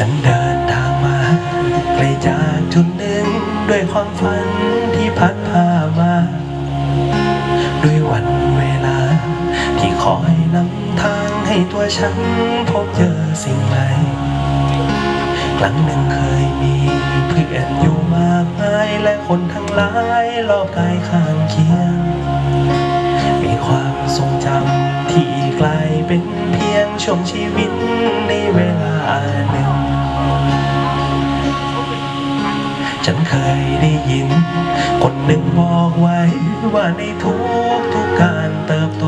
ฉันเดินทางมาไกลจากจุดหนึ่งด้วยความฝันที่พัดพามา ด้วยวันเวลา ที่คอยนำทางให้ตัวฉันพบเจอสิ่งใหม่ครั้งหนึ่งเคยมีเพื่อนอยู่มากมายและคนทั้งหลายรอบกายข้างเคียง มีความทรงจำที่กลายเป็นเพียงช่วงชีวิตในเวลา หนึ่ง ฉันเคยได้ยิน คนหนึ่งบอกไว้ว่าในทุกทุกการเติบโต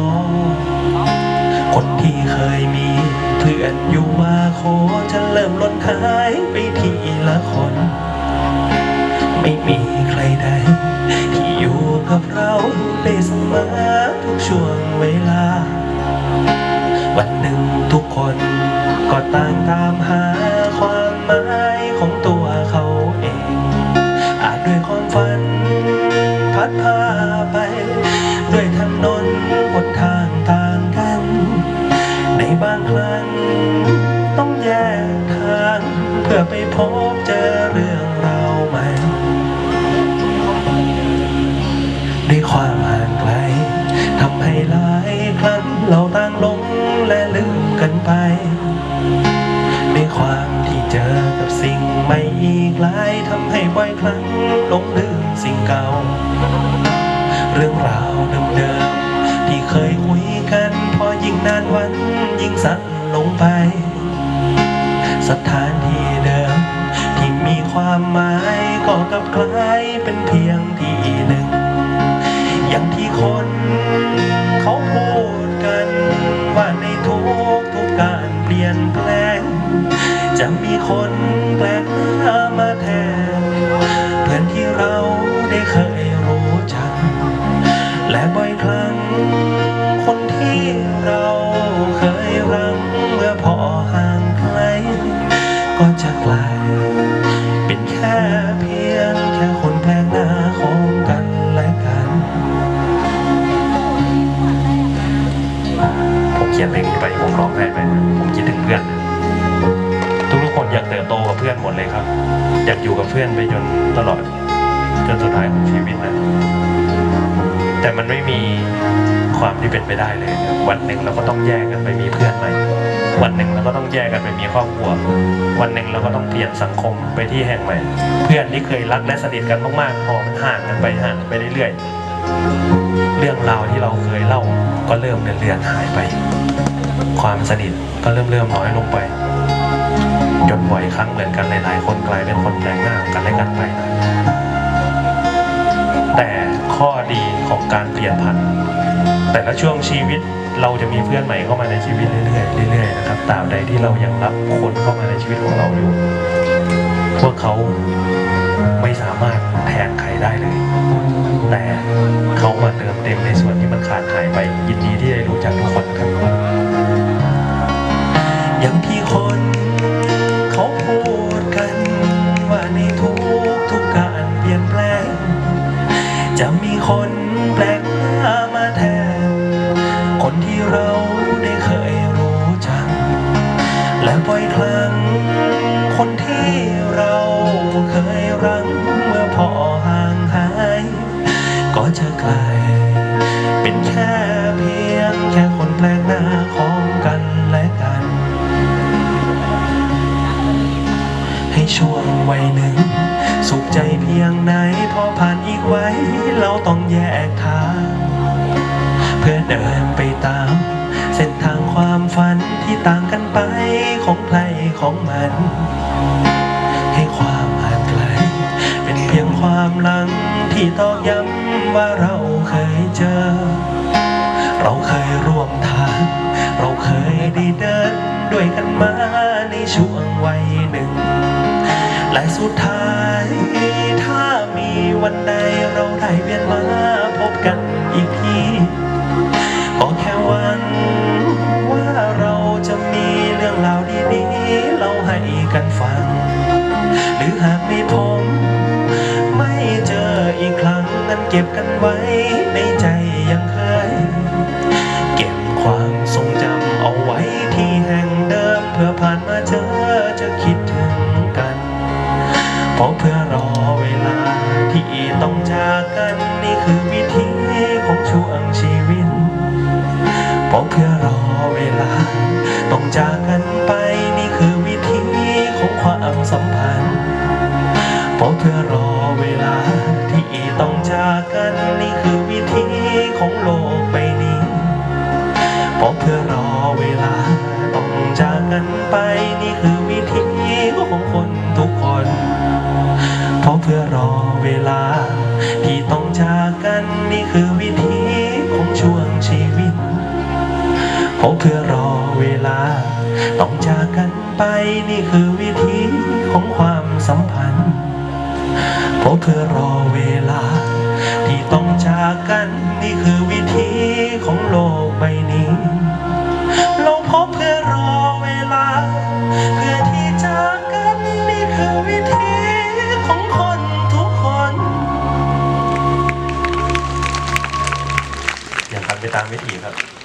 คนที่เคยมีเพื่อนอยู่มาโคจะเริ่มล้นหายไปทีละคน ไม่มีใครใด ของตัวเขาเอง อาจด้วยความฝัน พัดพาไป ด้วยถนนหนทางต่างกัน ในบางครั้ง ต้องแยกทาง เพื่อไปพบเจอเรื่องราวใหม่ด้วยความห่างไกลทำให้หลายครั้งเราต่างลงและลืมกันไป สิ่งใหม่อีกหลายทำให้บ่อยครั้งหลงลืมสิ่งเก่า เรื่องราวเดิมๆที่เคยคุยกัน พอยิ่งนานวันยิ่งสั้นลงไป สถานที่เดิม ที่มีความหมายก็กลับกลายเป็นเพียงที่หนึ่ง อย่างที่คน ก็จะกล เป็นแค่เพียงแค่คนแปลกหน้าของกันและกัน ผมเขียนเพลงนี้ไปผมร้องไห้ไปผมคิดถึงเพื่อน ทุกๆคนอยากเติบโตกับเพื่อนหมดเลยครับ อยากอยู่กับเพื่อนไปจนตลอดจนสุดท้ายของชีวิตนะ แต่มันไม่มี ความที่เป็นไปได้เลย วันหนึ่งเราก็ต้องแยกกันไปมีเพื่อนใหม่วันหนึ่งเราก็ต้องแยกกันไปมีครอบครัว วันหนึ่งเราก็ต้องเปลี่ยนสังคมไปที่แห่งใหม่ เพื่อนที่เคยรักและสนิทกันมากๆพอมันห่างกันไปห่างกันไปเรื่อยๆ เรื่องราวที่เราเคยเล่าก็เริ่มเลือนหายไป ความสนิทก็เริ่มเริ่มน้อยลงไปจนบ่อยครั้งเหมือนกันหลายๆ คนกลายเป็นคนแปลกหน้ากันและกันไป แต่ข้อดีของการเปลี่ยนผ่าน แต่ละช่วงชีวิตเราจะมีเพื่อนใหม่เข้ามาในชีวิตเรื่อยๆเรื่อยๆนะครับตราบใดที่เรายังรับคนเข้ามาในชีวิตของเราอยู่ พวกเขาไม่สามารถแทนใครได้เลย แต่เขามาเติมเต็มในส่วนที่มันขาดหายไปยินดีที่ได้รู้จักทุกคนครับอย่างที่คนเขาพูดกันว่าในทุกทุกการเปลี่ยนแปลง จะมีคนแปล คนที่เราได้เคยรู้จัก และบ่อยครั้ง คนที่เราเคยรักเมื่อพอห่างหาย ก็จะกลาย เป็นแค่เพียงแค่คนแปลกหน้าของกันและกัน ให้ช่วงวัยหนึ่ง สุขใจเพียงไหนพอผ่านอีกไว้ เราต้องแยกทาง เพื่อเดินไป ตาม เส้นทางความฝันที่ต่างกันไปของใครของมัน ให้ความห่างไกล เป็นเพียงความหลังที่ตอกย้ำว่าเราเคยเจอ เราเคยร่วมทาง เราเคยได้เดินด้วยกันมาในช่วงวัยหนึ่ง และสุดท้ายถ้ามีวันใดเราได้เวียนมาพบกันอีกที ก็แค่วังว่าเราจะมีเรื่องราวดีๆเล่าให้กันฟัง หรือหากไมีผมไม่เจออีกครั้งนั้นเก็บกันไว้ในใจยังเคย เก็บความทรงจำเอาไว้ที่แห่งเดิมเพื่อผ่านมาเจอจะคิดถึงกัน เพราะเพื่อรอเวลาที่ต้องจากกันนี่คือวิธีของช่วงชีวิต เพราะเพื่อรอเวลา ต้องจากกันไปนี่คือวิธีของความสัมพันธ์เพราะเพื่อรอเวลา ที่ต้องจากกันนี่คือวิธีของโลกใบนี้เพราะเพื่อรอเวลา ต้องจากกันไปนี่คือวิธีของคนทุกคนเพราะเพื่อรอเวลา ที่ต้องจากกันนี่คือวิธี เพราะเพื่อรอเวลา ต้องจากกันไปนี่คือวิธีของความสัมพันธ์เพราะเพื่อรอ